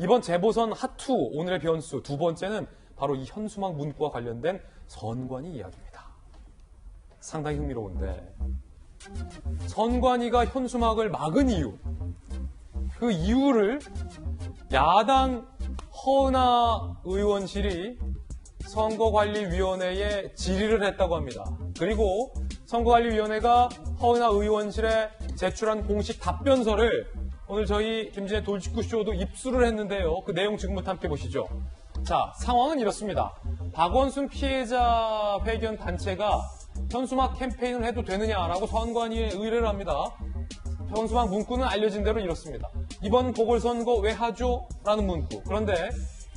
이번 재보선 하투 오늘의 변수 두 번째는 바로 이 현수막 문구와 관련된 선관위 이야기입니다. 상당히 흥미로운데 선관위가 현수막을 막은 이유 그 이유를 야당 허은하 의원실이 선거관리위원회에 질의를 했다고 합니다. 그리고 선거관리위원회가 허은하 의원실에 제출한 공식 답변서를 오늘 저희 김진애 돌직구 쇼도 입수를 했는데요. 그 내용 지금부터 함께 보시죠. 자, 상황은 이렇습니다. 박원순 피해자 회견 단체가 현수막 캠페인을 해도 되느냐라고 선관위에 의뢰를 합니다. 현수막 문구는 알려진 대로 이렇습니다. 이번 보궐선거 왜 하죠? 라는 문구. 그런데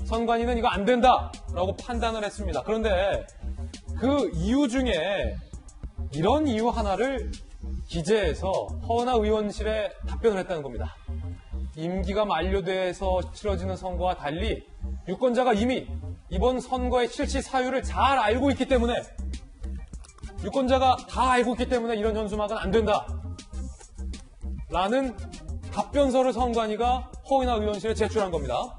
선관위는 이거 안 된다 라고 판단을 했습니다. 그런데 그 이유 중에 이런 이유 하나를 기재해서 허은하 의원실에 답변을 했다는 겁니다. 임기가 만료돼서 치러지는 선거와 달리 유권자가 이미 이번 선거의 실시 사유를 잘 알고 있기 때문에 유권자가 다 알고 있기 때문에 이런 현수막은 안 된다. 라는 답변서를 선관위가 허은하 의원실에 제출한 겁니다.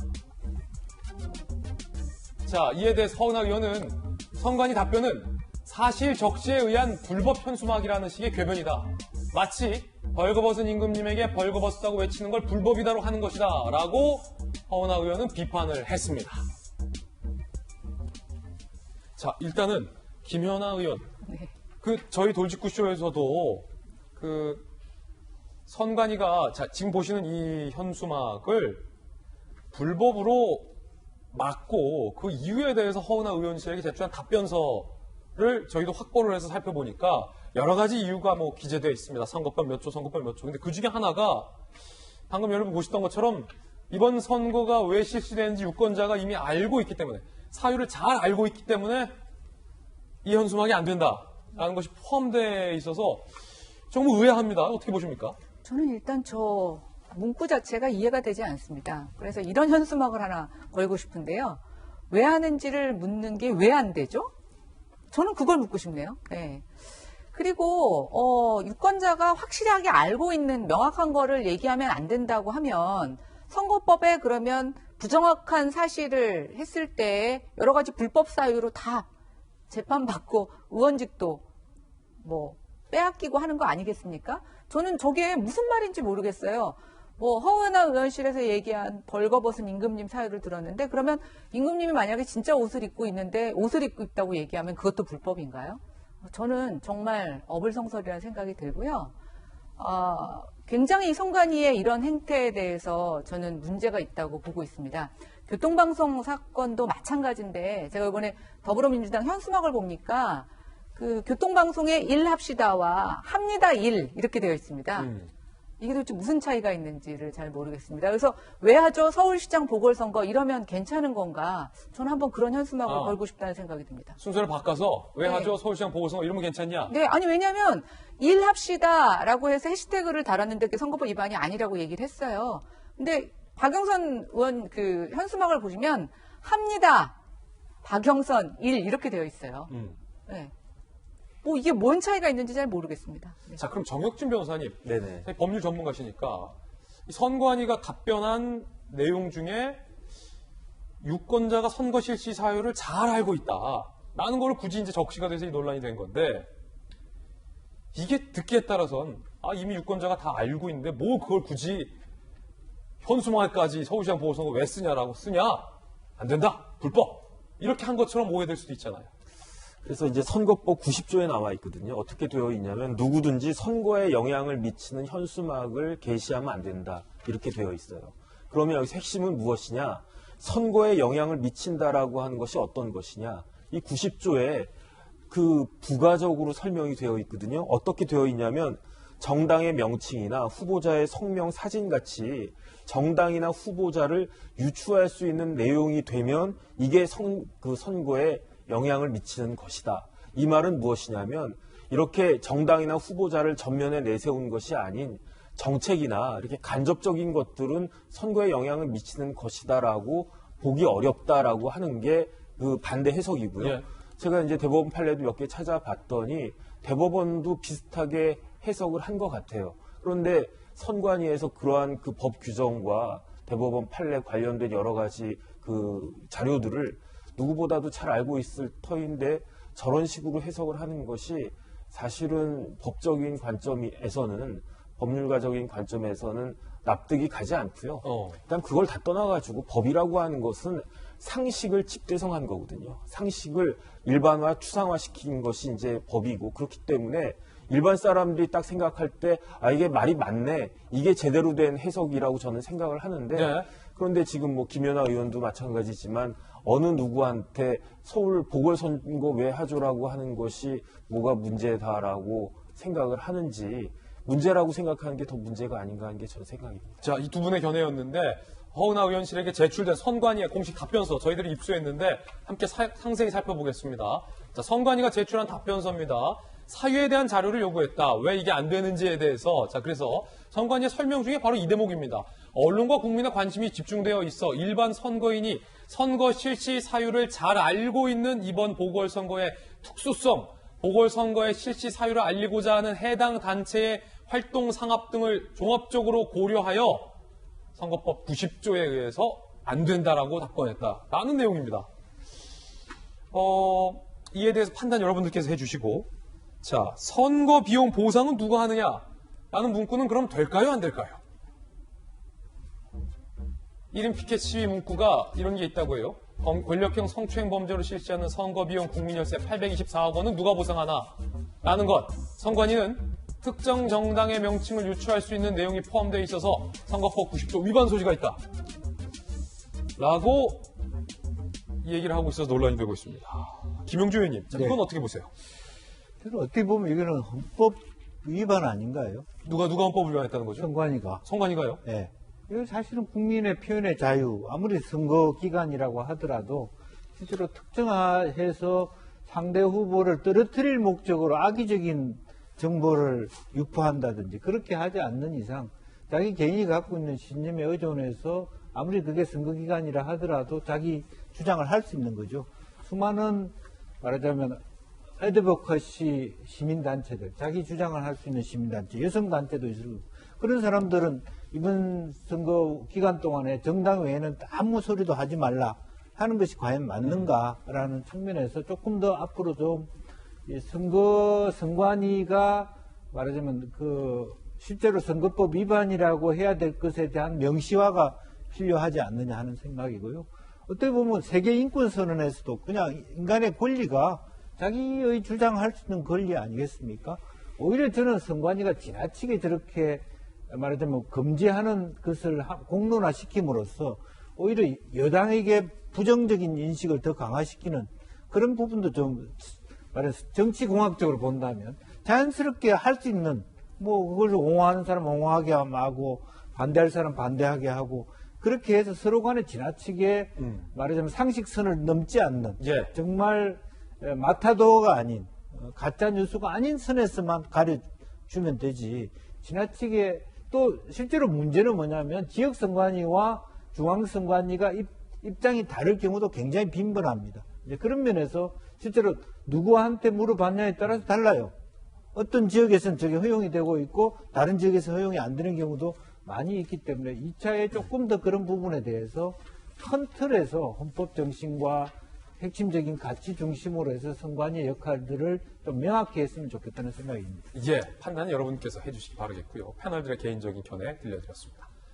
자, 이에 대해서 허은하 의원은 선관위 답변은 사실 적시에 의한 불법 현수막이라는 식의 궤변이다. 마치 벌거벗은 임금님에게 벌거벗었다고 외치는 걸 불법이다로 하는 것이다. 라고 허은하 의원은 비판을 했습니다. 자, 일단은 김현아 의원. 네. 그 저희 돌직구쇼에서도 그 선관위가 자, 지금 보시는 이 현수막을 불법으로 막고 그 이유에 대해서 허은하 의원실에게 제출한 답변서를 저희도 확보를 해서 살펴보니까 여러 가지 이유가 뭐 기재되어 있습니다. 선거법 몇 조, 선거법 몇 조. 근데 그 중에 하나가 방금 여러분 보셨던 것처럼 이번 선거가 왜 실시되는지 유권자가 이미 알고 있기 때문에 사유를 잘 알고 있기 때문에 이 현수막이 안 된다라는 것이 포함되어 있어서 정말 의아합니다. 어떻게 보십니까? 저는 일단 저 문구 자체가 이해가 되지 않습니다. 그래서 이런 현수막을 하나 걸고 싶은데요. 왜 하는지를 묻는 게 왜 안 되죠? 저는 그걸 묻고 싶네요. 네. 그리고 어, 유권자가 확실하게 알고 있는 명확한 거를 얘기하면 안 된다고 하면 선거법에 그러면 부정확한 사실을 했을 때 여러 가지 불법 사유로 다 재판받고 의원직도 뭐 빼앗기고 하는 거 아니겠습니까? 저는 저게 무슨 말인지 모르겠어요. 뭐 허은하 의원실에서 얘기한 벌거벗은 임금님 사유를 들었는데 그러면 임금님이 만약에 진짜 옷을 입고 있는데 옷을 입고 있다고 얘기하면 그것도 불법인가요? 저는 정말 어불성설이라는 생각이 들고요. 어, 굉장히 이 선관위의 이런 행태에 대해서 저는 문제가 있다고 보고 있습니다. 교통방송 사건도 마찬가지인데 제가 이번에 더불어민주당 현수막을 보니까 그 교통방송에 일합시다와 합니다 일 이렇게 되어 있습니다. 음. 이게 도대체 무슨 차이가 있는지를 잘 모르겠습니다. 그래서 왜 하죠? 서울시장 보궐선거 이러면 괜찮은 건가? 저는 한번 그런 현수막을 아. 걸고 싶다는 생각이 듭니다. 순서를 바꿔서 왜 네. 하죠? 서울시장 보궐선거 이러면 괜찮냐? 네, 아니 왜냐하면 일합시다라고 해서 해시태그를 달았는데 그게 선거법 위반이 아니라고 얘기를 했어요. 근데 박영선 의원 그 현수막을 보시면 합니다. 박영선 일 이렇게 되어 있어요. 음. 네. 뭐 이게 뭔 차이가 있는지 잘 모르겠습니다. 네. 자, 그럼 정혁진 변호사님, 네네. 법률 전문가시니까 이 선관위가 답변한 내용 중에 유권자가 선거 실시 사유를 잘 알고 있다라는 걸 굳이 이제 적시가 돼서 이 논란이 된 건데 이게 듣기에 따라선 아 이미 유권자가 다 알고 있는데 뭐 그걸 굳이 현수막까지 서울시장 보궐선거 왜 쓰냐라고 쓰냐 안 된다 불법 이렇게 한 것처럼 오해될 수도 있잖아요. 그래서 이제 선거법 90조에 나와 있거든요. 어떻게 되어 있냐면 누구든지 선거에 영향을 미치는 현수막을 게시하면 안 된다. 이렇게 되어 있어요. 그러면 여기서 핵심은 무엇이냐? 선거에 영향을 미친다라고 하는 것이 어떤 것이냐? 이 90조에 그 부가적으로 설명이 되어 있거든요. 어떻게 되어 있냐면 정당의 명칭이나 후보자의 성명 사진 같이 정당이나 후보자를 유추할 수 있는 내용이 되면 이게 선, 그 선거에 영향을 미치는 것이다. 이 말은 무엇이냐면 이렇게 정당이나 후보자를 전면에 내세운 것이 아닌 정책이나 이렇게 간접적인 것들은 선거에 영향을 미치는 것이다라고 보기 어렵다라고 하는 게 그 반대 해석이고요. 예. 제가 이제 대법원 판례도 몇 개 찾아봤더니 대법원도 비슷하게 해석을 한 것 같아요. 그런데 선관위에서 그러한 그 법 규정과 대법원 판례 관련된 여러 가지 그 자료들을 누구보다도 잘 알고 있을 터인데 저런 식으로 해석을 하는 것이 사실은 법적인 관점에서는 법률가적인 관점에서는 납득이 가지 않고요. 어. 일단 그걸 다 떠나가지고 법이라고 하는 것은 상식을 집대성한 거거든요. 상식을 일반화, 추상화시킨 것이 이제 법이고 그렇기 때문에 일반 사람들이 딱 생각할 때 아 이게 말이 맞네, 이게 제대로 된 해석이라고 저는 생각을 하는데 네. 그런데 지금 뭐 김연아 의원도 마찬가지지만 어느 누구한테 서울 보궐선거 왜 하죠라고 하는 것이 뭐가 문제다라고 생각을 하는지 문제라고 생각하는 게 더 문제가 아닌가 하는 게 저 생각입니다. 자, 이 두 분의 견해였는데 허은하 의원실에게 제출된 선관위의 공식 답변서 저희들이 입수했는데 함께 사- 상세히 살펴보겠습니다. 자, 선관위가 제출한 답변서입니다. 사유에 대한 자료를 요구했다. 왜 이게 안 되는지에 대해서 자, 그래서 선관위의 설명 중에 바로 이 대목입니다. 언론과 국민의 관심이 집중되어 있어 일반 선거인이 선거 실시 사유를 잘 알고 있는 이번 보궐선거의 특수성, 보궐선거의 실시 사유를 알리고자 하는 해당 단체의 활동 상합 등을 종합적으로 고려하여 선거법 90조에 의해서 안 된다라고 답변했다 라는 내용입니다. 어, 이에 대해서 판단 여러분들께서 해주시고, 자, 선거 비용 보상은 누가 하느냐? 라는 문구는 그럼 될까요? 안 될까요? 1인 피켓 시위 문구가 이런 게 있다고 해요. 검- 권력형 성추행 범죄로 실시하는 선거 비용 국민연세 824억 원은 누가 보상하나? 라는 것. 선관위는 특정 정당의 명칭을 유추할 수 있는 내용이 포함되어 있어서 선거법 90조 위반 소지가 있다. 라고 이 얘기를 하고 있어서 논란이 되고 있습니다. 김용주 의원님, 자, 네. 이건 어떻게 보세요? 어떻게 보면 이거는 헌법 위반 아닌가요? 누가 누가 헌법을 위반했다는 거죠? 선관위가. 선관위가요? 예. 이거 사실은 국민의 표현의 자유, 아무리 선거 기간이라고 하더라도 실제로 특정해서 상대 후보를 떨어뜨릴 목적으로 악의적인 정보를 유포한다든지 그렇게 하지 않는 이상 자기 개인이 갖고 있는 신념에 의존해서 아무리 그게 선거 기간이라 하더라도 자기 주장을 할 수 있는 거죠. 수많은 말하자면 에드버커시 시민단체들, 자기 주장을 할 수 있는 시민단체, 여성단체도 있을 거고, 그런 사람들은 이번 선거 기간 동안에 정당 외에는 아무 소리도 하지 말라 하는 것이 과연 맞는가라는 측면에서 조금 더 앞으로 좀이 선거, 선관위가 말하자면 그 실제로 선거법 위반이라고 해야 될 것에 대한 명시화가 필요하지 않느냐 하는 생각이고요. 어떻게 보면 세계 인권 선언에서도 그냥 인간의 권리가 자기의 주장할 수 있는 권리 아니겠습니까? 오히려 저는 선관위가 지나치게 저렇게 말하자면 금지하는 것을 하- 공론화시킴으로써 오히려 여당에게 부정적인 인식을 더 강화시키는 그런 부분도 좀 말해서 정치공학적으로 본다면 자연스럽게 할 수 있는 뭐 그걸 옹호하는 사람 옹호하게 하고 반대할 사람 반대하게 하고 그렇게 해서 서로 간에 지나치게 음. 말하자면 상식선을 넘지 않는 예. 정말 에, 마타도가 아닌 어, 가짜 뉴스가 아닌 선에서만 가려주면 되지 지나치게 또 실제로 문제는 뭐냐면 지역 선관위와 중앙 선관위가 입, 입장이 다를 경우도 굉장히 빈번합니다. 이제 그런 면에서 실제로 누구한테 물어봤냐에 따라서 달라요. 어떤 지역에서는 저게 허용이 되고 있고 다른 지역에서 허용이 안 되는 경우도 많이 있기 때문에 2차에 조금 더 그런 부분에 대해서 큰 틀에서 헌법 정신과 핵심적인 가치 중심으로 해서 선관위의 역할들을 좀 명확히 했으면 좋겠다는 생각입니다. 예, 판단은 여러분께서 해주시기 바라겠고요. 패널들의 개인적인 견해 들려드렸습니다.